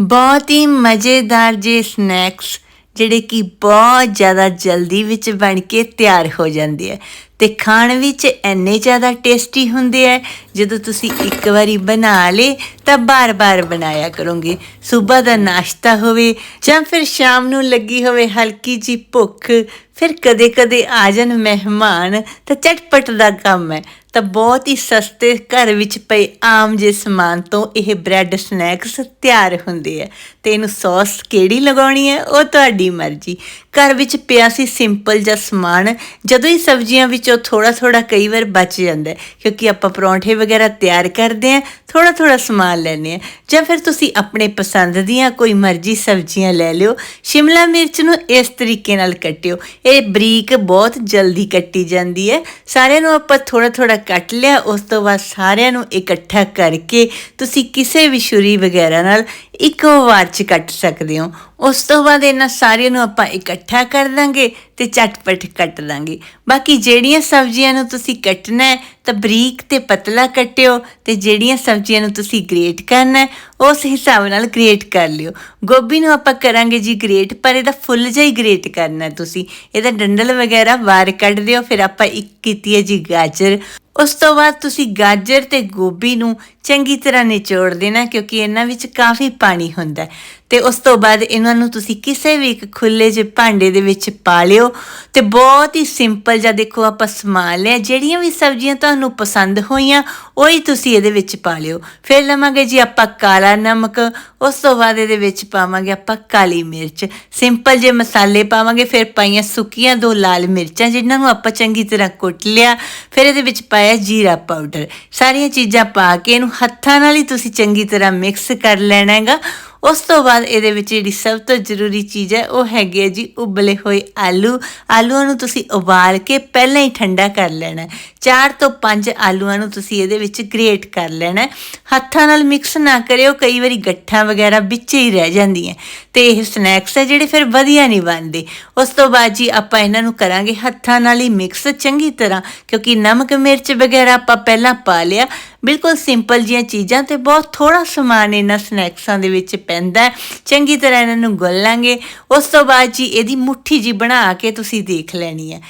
ਬਹੁਤ ਹੀ ਮਜ਼ੇਦਾਰ ਜੇ ਸਨੈਕਸ ਜਿਹੜੇ ਕਿ ਬਹੁਤ ਜ਼ਿਆਦਾ ਜਲਦੀ ਵਿੱਚ ਬਣ ਕੇ ਤਿਆਰ ਹੋ ਜਾਂਦੇ ਆ ਤੇ ਖਾਣ ਵਿੱਚ ਇੰਨੇ ਜ਼ਿਆਦਾ ਟੇਸਟੀ ਹੁੰਦੇ ਆ, ਜਦੋਂ ਤੁਸੀਂ ਇੱਕ ਵਾਰੀ ਬਣਾ ਲੇ ਤਾਂ ਬਾਰ-ਬਾਰ ਬਣਾਇਆ ਕਰੋਗੇ। ਸਵੇਰ ਦਾ ਨਾਸ਼ਤਾ ਹੋਵੇ ਜਾਂ ਫਿਰ ਸ਼ਾਮ ਨੂੰ ਲੱਗੀ ਹੋਵੇ ਹਲਕੀ ਜੀ ਭੁੱਖ ਫਿਰ ਕਦੇ-ਕਦੇ ਆ ਜਾਣ ਮਹਿਮਾਨ, ਤਾਂ ਚਟਪਟ ਦਾ ਕੰਮ ਹੈ। ਤਾਂ ਬਹੁਤ ਹੀ ਸਸਤੇ ਘਰ ਵਿੱਚ ਪਏ ਆਮ ਜੇ ਸਮਾਨ ਤੋਂ ਇਹ ਬ੍ਰੈਡ ਸਨੈਕਸ ਤਿਆਰ ਹੁੰਦੇ ਆ। ਤੇ ਇਹਨੂੰ ਸੌਸ ਕਿਹੜੀ ਲਗਾਉਣੀ ਹੈ? ਉਹ ਤੁਹਾਡੀ ਮਰਜ਼ੀ। ਘਰ ਵਿੱਚ ਪਿਆ ਸੀ ਸਿੰਪਲ ਜਿਹਾ ਸਮਾਨ, ਜਦੋਂ ਹੀ ਸਬਜ਼ੀਆਂ ਵਿੱਚੋਂ ਥੋੜਾ ਥੋੜਾ ਕਈ ਵਾਰ ਬਚ ਜਾਂਦਾ ਕਿਉਂਕਿ ਆਪਾਂ ਪਰੌਂਠੇ ਵਗੈਰਾ ਤਿਆਰ ਕਰਦੇ ਆ ਥੋੜਾ ਥੋੜਾ ਸਮਾਨ ਲੈਨੇ ਆ ਜਾਂ ਫਿਰ ਤੁਸੀਂ ਆਪਣੇ ਪਸੰਦ ਦੀਆਂ ਕੋਈ ਮਰਜ਼ੀ ਸਬਜ਼ੀਆਂ ਲੈ ਲਿਓ। ਸ਼ਿਮਲਾ ਮਿਰਚ ਨੂੰ ਇਸ ਤਰੀਕੇ ਨਾਲ ਕੱਟਿਓ। ਇਹ ਬਰੀਕ ਬਹੁਤ ਜਲਦੀ ਕੱਟੀ ਜਾਂਦੀ ਹੈ। ਸਾਰਿਆਂ ਨੂੰ ਆਪਾਂ ਥੋੜਾ ਥੋੜਾ ਕੱਟ ਲਿਆ, ਉਸ ਤੋਂ ਬਾਅਦ ਸਾਰਿਆਂ ਨੂੰ ਇਕੱਠਾ ਕਰਕੇ ਤੁਸੀਂ ਕਿਸੇ ਵੀ ਛੁਰੀ ਵਗੈਰਾ ਨਾਲ ਇੱਕੋ ਵਾਰ ਚ ਕੱਟ ਸਕਦੇ ਹੋ। ਉਸ ਤੋਂ ਬਾਅਦ ਇਹਨਾਂ ਸਾਰਿਆਂ ਨੂੰ ਆਪਾਂ ਇਕੱਠਾ ਕਰ ਦਾਂਗੇ ਤੇ ਚਟਪਟ ਕੱਟ ਦਾਂਗੇ। ਬਾਕੀ ਜਿਹੜੀਆਂ ਸਬਜ਼ੀਆਂ ਨੂੰ ਤੁਸੀਂ ਕੱਟਣਾ ਹੈ, ਤਾਂ ਬਰੀਕ ਤੇ ਪਤਲਾ ਕੱਟਿਓ ਤੇ ਜਿਹੜੀਆਂ ਸਬਜ਼ੀਆਂ ਨੂੰ ਤੁਸੀਂ ਗ੍ਰੇਟ ਕਰਨਾ ਹੈ, ਉਸ ਹਿਸਾਬ ਨਾਲ ਗ੍ਰੇਟ ਕਰ ਲਿਓ। ਗੋਭੀ ਨੂੰ ਆਪਾਂ ਕਰਾਂਗੇ ਜੀ ਗ੍ਰੇਟ, ਪਰ ਇਹਦਾ ਫੁੱਲ ਜਿਹਾ ਹੀ ਗ੍ਰੇਟ ਕਰਨਾ ਤੁਸੀਂ। ਇਹਦਾ ਡੰਡਲ ਵਗੈਰਾ ਬਾਹਰ ਕੱਢ ਦਿਓ, ਫਿਰ ਆਪਾਂ ਇੱਕ ਕੀਤੀ ਹੈ ਜੀ ਗਾਜਰ। ਉਸ ਤੋਂ ਬਾਅਦ ਤੁਸੀਂ ਗਾਜਰ ਤੇ ਗੋਭੀ ਨੂੰ ਚੰਗੀ ਤਰ੍ਹਾਂ ਨਿਚੋੜ ਦੇਣਾ, ਕਿਉਂਕਿ ਇਹਨਾਂ ਵਿੱਚ ਕਾਫੀ ਪਾਣੀ ਹੁੰਦਾ ਤੇ ਉਸ ਤੋਂ ਬਾਅਦ ਇਹਨਾਂ ਨੂੰ ਤੁਸੀਂ ਕਿਸੇ ਵੀ ਇੱਕ ਖੁੱਲੇ ਜਿਹੇ ਭਾਂਡੇ ਦੇ ਵਿੱਚ ਪਾ ਲਿਓ ਤੇ ਬਹੁਤ ਹੀ ਸਿੰਪਲ ਜਿਹਾ ਦੇਖੋ ਆਪਾਂ ਸਮਾਨ ਲਿਆ, ਜਿਹੜੀਆਂ ਵੀ ਸਬਜ਼ੀਆਂ ਤੁਹਾਨੂੰ ਪਸੰਦ ਹੋਈਆਂ, ਉਹੀ ਤੁਸੀਂ ਇਹਦੇ ਵਿੱਚ ਪਾ ਲਿਓ। ਫਿਰ ਲਵਾਂਗੇ ਜੀ ਆਪਾਂ ਕਾਲਾ ਨਮਕ, ਉਸ ਤੋਂ ਬਾਅਦ ਇਹਦੇ ਵਿੱਚ ਪਾਵਾਂਗੇ ਆਪਾਂ ਕਾਲੀ ਮਿਰਚ। ਸਿੰਪਲ ਜੇ ਮਸਾਲੇ ਪਾਵਾਂਗੇ, ਫਿਰ ਪਾਈਆਂ ਸੁੱਕੀਆਂ ਦੋ ਲਾਲ ਮਿਰਚਾਂ, ਜਿਨ੍ਹਾਂ ਨੂੰ ਆਪਾਂ ਚੰਗੀ ਤਰ੍ਹਾਂ ਕੁੱਟ ਲਿਆ। ਫਿਰ ਇਹਦੇ ਵਿੱਚ ਪਾਇਆ ਜੀਰਾ ਪਾਊਡਰ। ਸਾਰੀਆਂ ਚੀਜ਼ਾਂ ਪਾ ਕੇ ਇਹਨੂੰ ਹੱਥਾਂ ਨਾਲ ਹੀ ਤੁਸੀਂ ਚੰਗੀ ਤਰ੍ਹਾਂ ਮਿਕਸ ਕਰ ਲੈਣਾ ਹੈਗਾ ਉਸ ਤੋਂ ਬਾਅਦ ਇਹਦੇ ਵਿੱਚ ਜਿਹੜੀ ਸਭ ਤੋਂ ਜ਼ਰੂਰੀ ਚੀਜ਼ ਹੈ, ਉਹ ਹੈਗੀ ਹੈ ਜੀ ਉਬਲੇ ਹੋਏ ਆਲੂ। ਆਲੂਆਂ ਨੂੰ ਤੁਸੀਂ ਉਬਾਲ ਕੇ ਪਹਿਲਾਂ ਹੀ ਠੰਡਾ ਕਰ ਲੈਣਾ ਹੈ। ਚਾਰ ਤੋਂ ਪੰਜ ਆਲੂਆਂ ਨੂੰ ਤੁਸੀਂ ਇਹਦੇ ਵਿੱਚ ਗ੍ਰੇਟ ਕਰ ਲੈਣਾ ਹੱਥਾਂ ਨਾਲ ਮਿਕਸ ਨਾ ਕਰਿਓ, ਕਈ ਵਾਰੀ ਗੱਠਾਂ ਵਗੈਰਾ ਵਿੱਚ ਹੀ ਰਹਿ ਜਾਂਦੀਆਂ ਤੇ ਇਹ ਸਨੈਕਸ ਹੈ ਜਿਹੜੇ ਫਿਰ ਵਧੀਆ ਨਹੀਂ ਬਣਦੇ। ਉਸ ਤੋਂ ਬਾਅਦ ਜੀ ਆਪਾਂ ਇਹਨਾਂ ਨੂੰ ਕਰਾਂਗੇ ਹੱਥਾਂ ਨਾਲ ਹੀ ਮਿਕਸ ਚੰਗੀ ਤਰ੍ਹਾਂ, ਕਿਉਂਕਿ ਨਮਕ ਮਿਰਚ ਵਗੈਰਾ ਆਪਾਂ ਪਹਿਲਾਂ ਪਾ ਲਿਆ। ਬਿਲਕੁਲ ਸਿੰਪਲ ਜੀਆਂ ਚੀਜ਼ਾਂ ਤੇ ਬਹੁਤ ਥੋੜਾ ਸਮਾਨ ਇਹਨਾਂ ਸਨੈਕਸਾਂ ਦੇ ਵਿੱਚ ਪੈਂਦਾ ਚੰਗੀ ਤਰ੍ਹਾਂ ਇਹਨਾਂ ਨੂੰ ਗੁੰਨ ਲਾਂਗੇ। ਉਸ ਤੋਂ ਬਾਅਦ ਜੀ ਇਹਦੀ ਮੁੱਠੀ ਜੀ ਬਣਾ ਕੇ ਤੁਸੀਂ ਦੇਖ ਲੈਣੀ ਹੈ।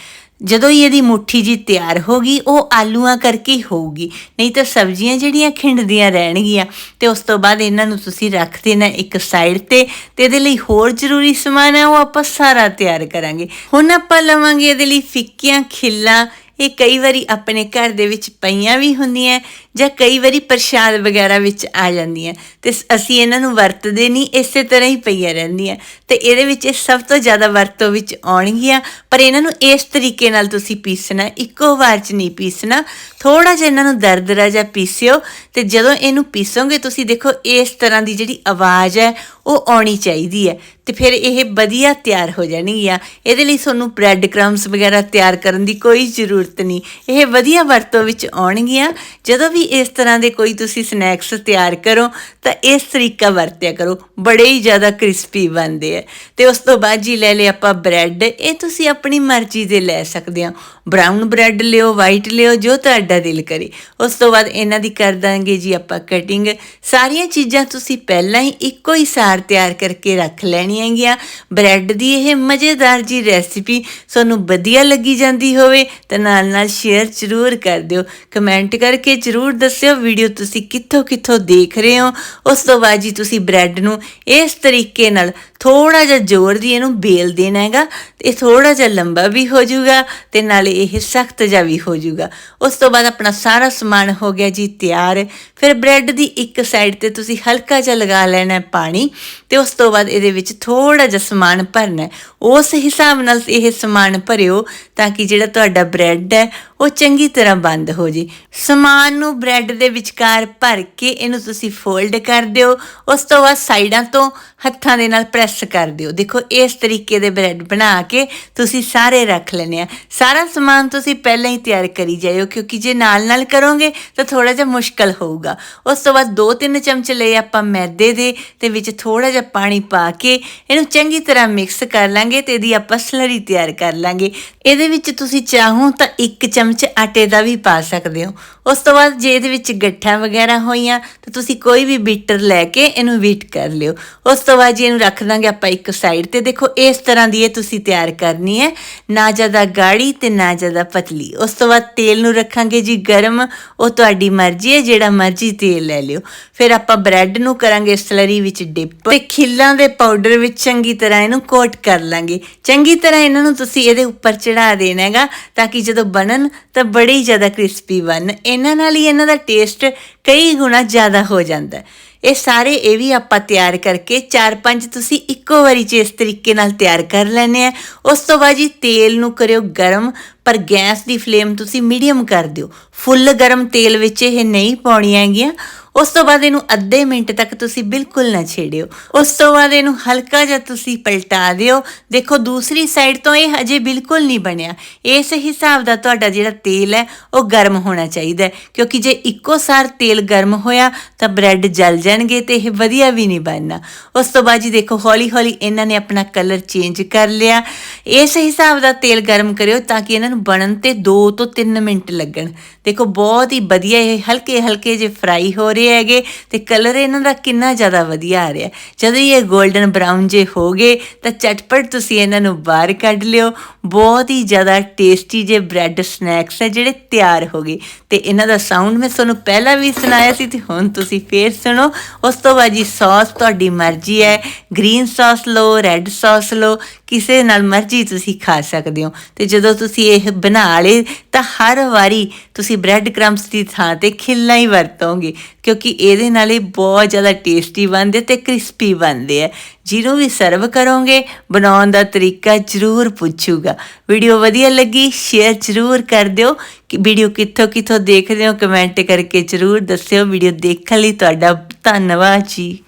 ਜਦੋਂ ਹੀ ਇਹਦੀ ਮੁੱਠੀ ਜੀ ਤਿਆਰ ਹੋ ਗਈ, ਉਹ ਆਲੂਆਂ ਕਰਕੇ ਹੋਊਗੀ। ਨਹੀਂ ਤਾਂ ਸਬਜ਼ੀਆਂ ਜਿਹੜੀਆਂ ਖਿੰਡਦੀਆਂ ਰਹਿਣਗੀਆਂ। ਤੇ ਉਸ ਤੋਂ ਬਾਅਦ ਇਹਨਾਂ ਨੂੰ ਤੁਸੀਂ ਰੱਖ ਦੇਣਾ ਇੱਕ ਸਾਈਡ ਤੇ। ਤੇ ਇਹਦੇ ਲਈ ਹੋਰ ਜ਼ਰੂਰੀ ਸਮਾਨ ਹੈ, ਉਹ ਆਪਾਂ ਸਾਰਾ ਤਿਆਰ ਕਰਾਂਗੇ। ਹੁਣ ਆਪਾਂ ਲਵਾਂਗੇ ਇਹਦੇ ਲਈ ਫਿੱਕੀਆਂ ਖਿੱਲਾਂ। ਇਹ ਕਈ ਵਾਰੀ ਆਪਣੇ ਘਰ ਦੇ ਵਿੱਚ ਪਈਆਂ ਵੀ ਹੁੰਦੀਆਂ ਜਾਂ ਕਈ ਵਾਰੀ ਪ੍ਰਸ਼ਾਦ ਵਗੈਰਾ ਵਿੱਚ ਆ ਜਾਂਦੀਆਂ। ਤੇ ਅਸੀਂ ਇਹਨਾਂ ਨੂੰ ਵਰਤਦੇ ਨਹੀਂ, ਇਸੇ ਤਰ੍ਹਾਂ ਹੀ ਪਈਆਂ ਰਹਿੰਦੀਆਂ। ਤੇ ਇਹਦੇ ਵਿੱਚ ਇਹ ਸਭ ਤੋਂ ਜ਼ਿਆਦਾ ਵਰਤੋਂ ਵਿੱਚ ਆਉਣਗੀਆਂ। ਪਰ ਇਹਨਾਂ ਨੂੰ ਇਸ ਤਰੀਕੇ ਨਾਲ ਤੁਸੀਂ ਪੀਸਣਾ, ਇੱਕੋ ਵਾਰ 'ਚ ਨਹੀਂ ਪੀਸਣਾ। ਥੋੜਾ ਜਿਹਾ ਇਹਨਾਂ ਨੂੰ ਦਰਦਰਾ ਜਿਹਾ ਪੀਸਿਓ ਤੇ ਜਦੋਂ ਇਹਨੂੰ ਪੀਸੋਗੇ ਤੁਸੀਂ ਦੇਖੋ ਇਸ ਤਰ੍ਹਾਂ ਦੀ ਜਿਹੜੀ ਆਵਾਜ਼ ਹੈ, ਉਹ ਆਉਣੀ ਚਾਹੀਦੀ ਹੈ। ਤੇ ਫਿਰ ਇਹ ਵਧੀਆ ਤਿਆਰ ਹੋ ਜਾਣਗੀਆਂ। ਇਹਦੇ ਲਈ ਤੁਹਾਨੂੰ ਬ੍ਰੈਡ ਕ੍ਰੰਬਸ ਵਗੈਰਾ ਤਿਆਰ ਕਰਨ ਦੀ ਕੋਈ ਜ਼ਰੂਰਤ ਨਹੀਂ। ਇਹ ਵਧੀਆ ਵਰਤੋਂ ਵਿੱਚ ਆਉਣਗੀਆਂ। ਜਦੋਂ ਵੀ ਇਸ ਤਰ੍ਹਾਂ ਦੇ ਕੋਈ ਤੁਸੀਂ ਸਨੈਕਸ ਤਿਆਰ ਕਰੋ, ਤਾਂ ਇਸ ਤਰੀਕਾ ਵਰਤਿਆ ਕਰੋ। ਬੜੇ ਹੀ ਜ਼ਿਆਦਾ ਕ੍ਰਿਸਪੀ ਬਣਦੇ ਆ। ਤੇ ਉਸ ਤੋਂ ਬਾਅਦ ਜੀ ਲੈ ਲਿਆ ਆਪਾਂ ਬ੍ਰੈਡ। ਇਹ ਤੁਸੀਂ ਆਪਣੀ ਮਰਜ਼ੀ ਦੇ ਲੈ ਸਕਦੇ ਹੋ। ਬ੍ਰਾਊਨ ਬ੍ਰੈਡ ਲਿਓ, ਵਾਈਟ ਲਿਓ, ਜੋ ਤੁਹਾਡਾ ਦਿਲ ਕਰੇ। ਉਸ ਤੋਂ ਬਾਅਦ ਇਹਨਾਂ ਦੀ ਕਰ ਦਾਂਗੇ ਜੀ ਆਪਾਂ ਕਟਿੰਗ। ਸਾਰੀਆਂ ਚੀਜ਼ਾਂ ਤੁਸੀਂ ਪਹਿਲਾਂ ਹੀ ਇੱਕੋ ਹੀ ਸਾਰ ਤਿਆਰ ਕਰਕੇ ਰੱਖ ਲੈਣੀਆਂ ਹੈਗੀਆਂ। ਬ੍ਰੈਡ ਦੀ ਇਹ ਮਜ਼ੇਦਾਰ ਜੀ ਰੈਸਿਪੀ ਤੁਹਾਨੂੰ ਵਧੀਆ ਲੱਗੀ ਜਾਂਦੀ ਹੋਵੇ, ਤਾਂ ਨਾਲ ਨਾਲ ਸ਼ੇਅਰ ਜ਼ਰੂਰ ਕਰ ਦਿਓ। ਕਮੈਂਟ ਕਰਕੇ ਜ਼ਰੂਰ ਦੱਸਿਓ ਵੀਡੀਓ ਤੁਸੀਂ ਕਿੱਥੋਂ ਕਿੱਥੋਂ ਦੇਖ ਰਹੇ ਹੋ। ਉਸ ਤੋਂ ਬਾਅਦ ਜੀ ਤੁਸੀਂ ਬ੍ਰੈਡ ਨੂੰ ਇਸ ਤਰੀਕੇ ਨਾਲ ਥੋੜਾ ਜਿਹਾ ਜ਼ੋਰ ਦੀ ਇਹਨੂੰ ਬੇਲ ਦੇਣਾ ਹੈਗਾ ਇਹ ਥੋੜਾ ਜਿਹਾ ਲੰਬਾ ਵੀ ਹੋ ਜਾਊਗਾ ਤੇ ਨਾਲੇ ਇਹ ਸਖਤ ਜਿਹਾ ਵੀ ਹੋ ਜਾਊਗਾ। ਉਸ ਤੋਂ ਬਾਅਦ ਆਪਣਾ ਸਾਰਾ ਸਮਾਨ ਹੋ ਗਿਆ ਜੀ ਤਿਆਰ। ਫਿਰ ਬ੍ਰੈਡ ਦੀ ਇੱਕ ਸਾਈਡ ਤੇ ਤੁਸੀਂ ਹਲਕਾ ਜਿਹਾ ਲਗਾ ਲੈਣਾ ਪਾਣੀ, ਤੇ ਉਸ ਤੋਂ ਬਾਅਦ ਇਹਦੇ ਵਿੱਚ ਥੋੜਾ ਜਿਹਾ ਸਮਾਨ ਭਰਨਾ ਉਸ ਹਿਸਾਬ ਨਾਲ ਇਹ ਸਮਾਨ ਭਰਿਓ ਤਾਂ ਕਿ ਜਿਹੜਾ ਤੁਹਾਡਾ ਬ੍ਰੈਡ ਹੈ ਉਹ ਚੰਗੀ ਤਰ੍ਹਾਂ ਬੰਦ ਹੋ ਜੇ। ਸਮਾਨ ਨੂੰ ਬ੍ਰੈਡ ਦੇ ਵਿਚਕਾਰ ਭਰ ਕੇ ਇਹਨੂੰ ਤੁਸੀਂ ਫੋਲਡ ਕਰ ਦਿਓ। ਉਸ ਤੋਂ ਬਾਅਦ ਸਾਈਡਾਂ ਤੋਂ ਹੱਥਾਂ ਦੇ ਨਾਲ ਪ੍ਰੈਸ ਕਰ ਦਿਓ। ਦੇਖੋ, ਇਸ ਤਰੀਕੇ ਦੇ ਬ੍ਰੈਡ ਬਣਾ ਕੇ ਤੁਸੀਂ ਸਾਰੇ ਰੱਖ ਲੈਣੇ ਆ। ਸਾਰਾ ਸਮਾਨ ਤੁਸੀਂ ਪਹਿਲਾਂ ਹੀ ਤਿਆਰ ਕਰੀ ਜਾਇਓ, ਕਿਉਂਕਿ ਜੇ ਨਾਲ ਨਾਲ ਕਰੋਗੇ ਤਾਂ ਥੋੜਾ ਜਿਹਾ ਮੁਸ਼ਕਲ ਹੋਊਗਾ। ਉਸ ਤੋਂ ਬਾਅਦ 2-3 ਚਮਚ ਲਏ ਆਪਾਂ ਮੈਦੇ ਦੇ, ਤੇ ਵਿੱਚ ਥੋੜਾ ਜਿਹਾ ਪਾਣੀ ਪਾ ਕੇ ਇਹਨੂੰ ਚੰਗੀ ਤਰ੍ਹਾਂ ਮਿਕਸ ਕਰ ਲਾਂਗੇ ਤੇ ਇਹਦੀ ਆਪਾਂ ਸਲਰੀ ਤਿਆਰ ਕਰ ਲਾਂਗੇ। ਇਹਦੇ ਵਿੱਚ ਤੁਸੀਂ ਚਾਹੋ ਤਾਂ 1 ਚਮਚ ਚਮਚ ਆਟੇ ਦਾ ਵੀ ਪਾ ਸਕਦੇ ਹੋ। ਉਸ ਤੋਂ ਬਾਅਦ ਜੇ ਇਹਦੇ ਵਿੱਚ ਗੱਠਾਂ ਵਗੈਰਾ ਹੋਈਆਂ, ਤਾਂ ਤੁਸੀਂ ਕੋਈ ਵੀ ਬੀਟਰ ਲੈ ਕੇ ਇਹਨੂੰ ਬੀਟ ਕਰ ਲਿਓ। ਉਸ ਤੋਂ ਬਾਅਦ ਜੀ ਇਹਨੂੰ ਰੱਖ ਦਾਂਗੇ ਆਪਾਂ ਇੱਕ ਸਾਈਡ ਤੇ। ਦੇਖੋ, ਇਸ ਤਰ੍ਹਾਂ ਦੀ ਇਹ ਤੁਸੀਂ ਤਿਆਰ ਕਰਨੀ ਹੈ। ਨਾ ਜ਼ਿਆਦਾ ਗਾੜੀ ਤੇ ਨਾ ਜ਼ਿਆਦਾ ਪਤਲੀ। ਉਸ ਤੋਂ ਬਾਅਦ ਤੇਲ ਨੂੰ ਰੱਖਾਂਗੇ ਜੀ ਗਰਮ। ਉਹ ਤੁਹਾਡੀ ਮਰਜ਼ੀ ਹੈ, ਜਿਹੜਾ ਮਰਜ਼ੀ ਤੇਲ ਲੈ ਲਿਓ। ਫਿਰ ਆਪਾਂ ਬ੍ਰੈਡ ਨੂੰ ਕਰਾਂਗੇ ਸਲਰੀ ਵਿੱਚ ਡਿਪ ਤੇ ਖਿੱਲਾਂ ਦੇ ਪਾਊਡਰ ਵਿੱਚ ਚੰਗੀ ਤਰ੍ਹਾਂ ਇਹਨੂੰ ਕੋਟ ਕਰ ਲਾਂਗੇ। ਚੰਗੀ ਤਰ੍ਹਾਂ ਇਹਨਾਂ ਨੂੰ ਤੁਸੀਂ ਇਹਦੇ ਉੱਪਰ ਚੜਾ ਦੇਣਾ ਹੈਗਾ, ਤਾਂ ਕਿ ਜਦੋਂ ਬਣਨ ਤਾਂ ਬੜੀ ਜ਼ਿਆਦਾ ਕ੍ਰਿਸਪੀ ਬਣ। ਇਹਨਾਂ ਨਾਲ ਹੀ ਇਹਨਾਂ ਦਾ ਟੇਸਟ ਕਈ ਗੁਣਾ ਜ਼ਿਆਦਾ ਹੋ ਜਾਂਦਾ। ਇਹ ਸਾਰੇ ਇਹ ਵੀ ਆਪਾਂ ਤਿਆਰ ਕਰਕੇ ਚਾਰ ਪੰਜ ਤੁਸੀਂ ਇੱਕੋ ਵਾਰੀ 'ਚ ਇਸ ਤਰੀਕੇ ਨਾਲ ਤਿਆਰ ਕਰ ਲੈਣੇ ਆ, ਉਸ ਤੋਂ ਬਾਅਦ ਜੀ ਤੇਲ ਨੂੰ ਕਰਿਓ ਗਰਮ, ਪਰ ਗੈਸ ਦੀ ਫਲੇਮ ਤੁਸੀਂ ਮੀਡੀਅਮ ਕਰ ਦਿਓ। ਫੁੱਲ ਗਰਮ ਤੇਲ ਵਿੱਚ ਇਹ ਨਹੀਂ ਪਾਉਣੀਆਂ ਹੈਗੀਆਂ। ਉਸ ਤੋਂ ਬਾਅਦ ਇਹਨੂੰ ਅੱਧੇ ਮਿੰਟ ਤੱਕ ਤੁਸੀਂ ਬਿਲਕੁਲ ਨਾ ਛੇੜਿਓ। ਉਸ ਤੋਂ ਬਾਅਦ ਇਹਨੂੰ ਹਲਕਾ ਜਿਹਾ ਤੁਸੀਂ ਪਲਟਾ ਦਿਓ। ਦੇਖੋ, ਦੂਸਰੀ ਸਾਈਡ ਤੋਂ ਇਹ ਹਜੇ ਬਿਲਕੁਲ ਨਹੀਂ ਬਣਿਆ। ਇਸ ਹਿਸਾਬ ਦਾ ਤੁਹਾਡਾ ਜਿਹੜਾ ਤੇਲ ਹੈ, ਉਹ ਗਰਮ ਹੋਣਾ ਚਾਹੀਦਾ ਕਿਉਂਕਿ ਜੇ ਇੱਕੋ ਸਾਰ ਤੇਲ ਗਰਮ ਹੋਇਆ, ਤਾਂ ਬ੍ਰੈਡ ਜਲ ਜਾਣਗੇ ਤੇ ਇਹ ਵਧੀਆ ਵੀ ਨਹੀਂ ਬਣਨਾ। ਉਸ ਤੋਂ ਬਾਅਦ ਜੀ ਦੇਖੋ ਹੌਲੀ ਹੌਲੀ ਇਹਨਾਂ ਨੇ ਆਪਣਾ ਕਲਰ ਚੇਂਜ ਕਰ ਲਿਆ। ਇਸ ਹਿਸਾਬ ਦਾ ਤੇਲ ਗਰਮ ਕਰਿਓ ਤਾਂ ਕਿ ਇਹਨਾਂ ਨੂੰ ਬਣਨ ਤੇ 2 ਤੋਂ 3 ਮਿੰਟ ਲੱਗਣ। ਦੇਖੋ, ਬਹੁਤ ਹੀ ਵਧੀਆ ਇਹ ਹਲਕੇ ਹਲਕੇ ਜੇ ਫਰਾਈ ਹੋ ਰਹੇ ਹੈਗੇ ਤੇ ਕਲਰ ਇਹਨਾਂ ਦਾ ਕਿੰਨਾ ਜ਼ਿਆਦਾ ਵਧੀਆ ਆ ਰਿਹਾ। ਜਦੋਂ ਇਹ 골ਡਨ ਬਰਾਊਨ ਜੇ ਹੋ ਗਏ, ਤਾਂ ਚਟਪਟ ਤੁਸੀਂ ਇਹਨਾਂ ਨੂੰ ਬਾਹਰ ਕੱਢ ਲਿਓ। ਬਹੁਤ ਹੀ ਜ਼ਿਆਦਾ ਟੇਸਟੀ ਜੇ ਬ੍ਰੈਡ ਸਨੈਕਸ ਹੈ ਜਿਹੜੇ ਤਿਆਰ ਹੋ ਗਏ। ਤੇ ਇਹਨਾਂ ਦਾ ਸਾਊਂਡ ਮੈਂ ਤੁਹਾਨੂੰ ਪਹਿਲਾਂ ਵੀ ਸੁਣਾਇਆ ਸੀ ਤੇ ਹੁਣ ਤੁਸੀਂ ਫੇਰ ਸੁਣੋ। ਉਸ ਤੋਂ ਬਾਅਦ ਜੀ ਸੌਸ ਤੁਹਾਡੀ ਮਰਜ਼ੀ ਹੈ। ਗ੍ਰੀਨ ਸੌਸ ਲਓ ਰੈੱਡ ਸੌਸ ਲਓ, ਕਿਸੇ ਨਾਲ ਮਰਜ਼ੀ ਤੁਸੀਂ ਖਾ ਸਕਦੇ ਹੋ। ਤੇ ਜਦੋਂ ਤੁਸੀਂ ਇਹ ਬਣਾ ਲੇ ਤਾਂ ਹਰ ਵਾਰੀ ਤੁਸੀਂ ਬ੍ਰੈਡ ਕ੍ਰੰਬਸ ਦੀ ਥਾਂ ਤੇ ਖਿੱਲਾਂ ਹੀ ਵਰਤੋਗੇ, ਕਿਉਂਕਿ ਇਹਦੇ ਨਾਲ ਇਹ ਬਹੁਤ ਜ਼ਿਆਦਾ ਟੇਸਟੀ ਬਣਦੇ ਤੇ ਕ੍ਰਿਸਪੀ ਬਣਦੇ ਆ। ਜਿਹਨੂੰ ਵੀ ਸਰਵ ਕਰੋਗੇ, ਬਣਾਉਣ ਦਾ ਤਰੀਕਾ ਜ਼ਰੂਰ ਪੁੱਛੂਗਾ। ਵੀਡੀਓ ਵਧੀਆ ਲੱਗੀ ਸ਼ੇਅਰ ਜ਼ਰੂਰ ਕਰ ਦਿਓ। ਵੀਡੀਓ ਕਿੱਥੋਂ ਕਿੱਥੋਂ ਦੇਖ ਰਹੇ ਹੋ ਕਮੈਂਟ ਕਰਕੇ ਜ਼ਰੂਰ ਦੱਸਿਓ। ਵੀਡੀਓ ਦੇਖਣ ਲਈ ਤੁਹਾਡਾ ਧੰਨਵਾਦ ਜੀ।